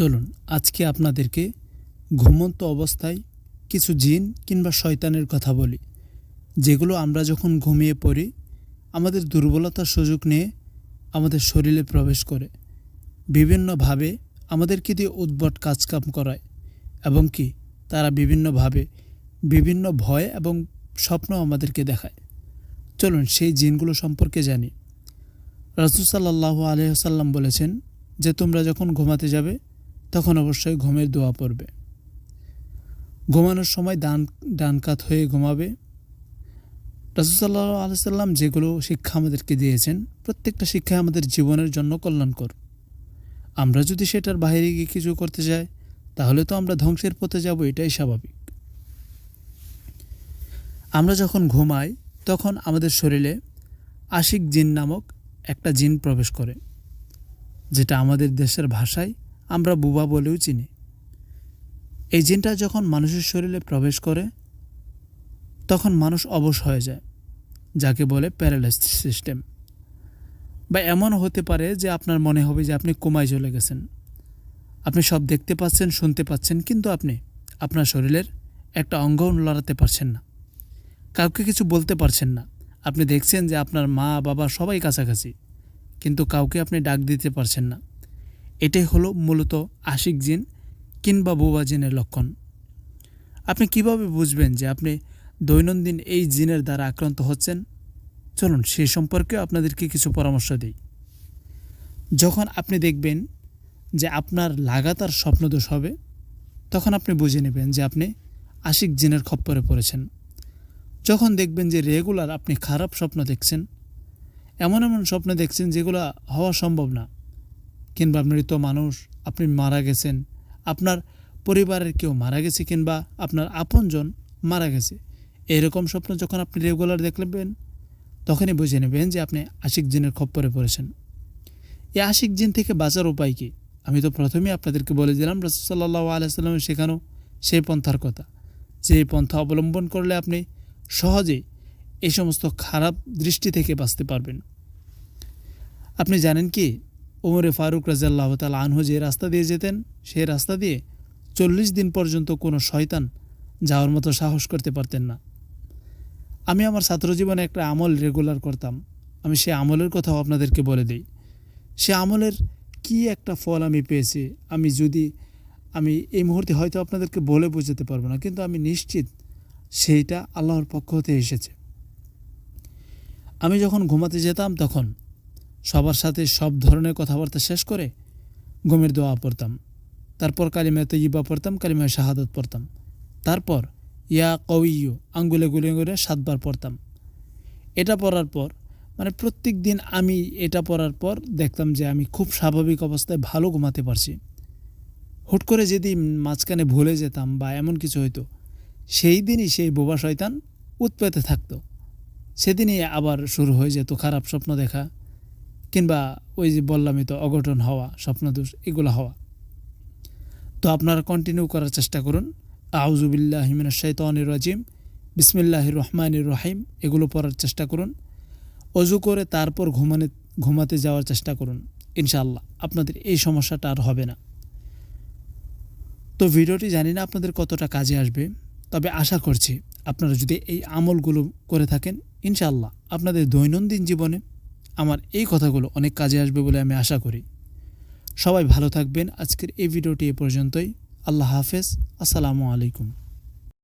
চলুন আজকে আপনাদেরকে ঘুমন্ত অবস্থায় কিছু জিন কিংবা শয়তানের কথা বলি, যেগুলো আমরা যখন ঘুমিয়ে পড়ি, আমাদের দুর্বলতার সুযোগ নিয়ে আমাদের শরীরে প্রবেশ করে। বিভিন্নভাবে আমাদেরকে দিয়ে উদ্ভট কাজকাম করায়, এবং কি তারা বিভিন্নভাবে বিভিন্ন ভয় এবং স্বপ্ন আমাদেরকে দেখায়। চলুন সেই জিনগুলো সম্পর্কে জানি। রাসুল সাল্লাহ আলহাম বলেছেন যে তোমরা যখন ঘুমাতে যাবে তখন অবশ্যই ঘুমের দোয়া পড়বে। ঘুমানোর সময় ডান ডান কাত হয়ে ঘুমাবে। রাসুসাল্লাহ আলসাল্লাম যেগুলো শিক্ষা আমাদেরকে দিয়েছেন, প্রত্যেকটা শিক্ষা আমাদের জীবনের জন্য কল্যাণকর। আমরা যদি সেটার বাইরে গিয়ে কিছু করতে যাই, তাহলে তো আমরা ধ্বংসের পথে যাব, এটাই স্বাভাবিক। আমরা যখন ঘুমাই, তখন আমাদের শরীরে আশিক জিন নামক একটা জিন প্রবেশ করে, যেটা আমাদের দেশের ভাষায় আমরা বুবা বলেও চিনি। এই জিনটা যখন মানুষের শরীরে প্রবেশ করে, তখন মানুষ অবশ হয়ে যায়, যাকে বলে প্যারালাইস সিস্টেম। বা এমন হতে পারে যে আপনার মনে হবে যে আপনি কোমায় চলে গেছেন। আপনি সব দেখতে পাচ্ছেন, শুনতে পাচ্ছেন, কিন্তু আপনি আপনার শরীরের একটা অঙ্গ লড়াতে পারছেন না। কাউকে কিছু বলতে পারছেন না। আপনি দেখছেন যে আপনার মা, বাবা সবাই কাছাকাছি, কিন্তু কাউকে আপনি ডাক দিতে পারছেন না। এটাই হলো মূলত আশিক জিন কিংবা বোবা জিনের লক্ষণ। আপনি কীভাবে বুঝবেন যে আপনি দৈনন্দিন এই জিনের দ্বারা আক্রান্ত হচ্ছেন? চলুন সে সম্পর্কে আপনাদেরকে কিছু পরামর্শ দিই। যখন আপনি দেখবেন যে আপনার লাগাতার স্বপ্নদোষ হবে, তখন আপনি বুঝে নেবেন যে আপনি আশিক জিনের খপ্পরে পড়েছেন। যখন দেখবেন যে রেগুলার আপনি খারাপ স্বপ্ন দেখছেন, এমন এমন স্বপ্ন দেখছেন যেগুলো হওয়া সম্ভব না কিংবা মৃত মানুষ আপনি মারা গেছেন, আপনার পরিবারের কেউ মারা গেছে কিংবা আপনার আপনজন মারা গেছে, এরকম স্বপ্ন যখন আপনি রেগুলার দেখলেন তখনই বুঝে নেবেন যে আপনি আশিক জিনের খপ্পরে পড়েছেন। এই আশিক জিন থেকে বাঁচার উপায় কী? আমি তো প্রথমেই আপনাদেরকে বলে দিলাম রসুল্লাহ আলাইসাল্লামের শেখানো সেই পন্থার কথা। যে পন্থা অবলম্বন করলে আপনি সহজেই এই সমস্ত খারাপ দৃষ্টি থেকে বাঁচতে পারবেন। আপনি জানেন কি? ওমরে ফারুক রাজাল্লাহ তাল আনহু যে রাস্তা দিয়ে যেতেন, সেই রাস্তা দিয়ে চল্লিশ দিন পর্যন্ত কোনো শয়তান যাওয়ার মতো সাহস করতে পারতেন না। আমি আমার ছাত্র জীবনে একটা আমল রেগুলার করতাম। আমি সে আমলের কথাও আপনাদেরকে বলে দিই। সে আমলের কি একটা ফল আমি পেয়েছি, আমি যদি, আমি এই মুহূর্তে হয়তো আপনাদেরকে বলে বোঝাতে পারব না, কিন্তু আমি নিশ্চিত সেইটা আল্লাহর পক্ষ হতে এসেছে। আমি যখন ঘুমাতে যেতাম তখন সবার সাথে সব ধরনের কথাবার্তা শেষ করে গমের দোয়া পড়তাম। তারপর কালিমায় তৈবা পড়তাম, কালিমায় শাহাদত পড়তাম। তারপর, ইয়া কউইয়ু আঙ্গুলে গুলে গুলে সাতবার পড়তাম। এটা পড়ার পর মানে প্রত্যেক দিন আমি এটা পড়ার পর দেখতাম যে আমি খুব স্বাভাবিক অবস্থায় ভালো ঘুমাতে পারছি। হুট করে যদি মাঝখানে ভুলে যেতাম বা এমন কিছু হইতো, সেই দিনই সেই বোবা শয়তান উৎপেতে থাকতো। সেদিনই আবার শুরু হয়ে যেত খারাপ স্বপ্ন দেখা। কিংবা ওই যে বললামই তো, অঘটন হওয়া, স্বপ্নদোষ, এগুলো হওয়া। তো আপনারা কন্টিনিউ করার চেষ্টা করুন। আউজুবিল্লাহ হিমিনা শৈতানির রাজিম। বিসমিল্লাহ রহমান রহিম। এগুলো পড়ার চেষ্টা করুন। অজু করে তারপর ঘুমানে, ঘুমাতে যাওয়ার চেষ্টা করুন, ইনশাআল্লাহ। আপনাদের এই সমস্যাটা আর হবে না। তো ভিডিওটি জানি না আপনাদের কতটা কাজে আসবে, তবে আশা করছি আপনারা যদি এই আমলগুলো করে থাকেন, ইনশাআল্লাহ আপনাদের দৈনন্দিন জীবনে আমার এই কথাগুলো অনেক কাজে আসবে বলে আমি আশা করি। সবাই ভালো থাকবেন। আজকের এই ভিডিওটি এ পর্যন্তই। আল্লাহ হাফেজ। আসসালামু আলাইকুম।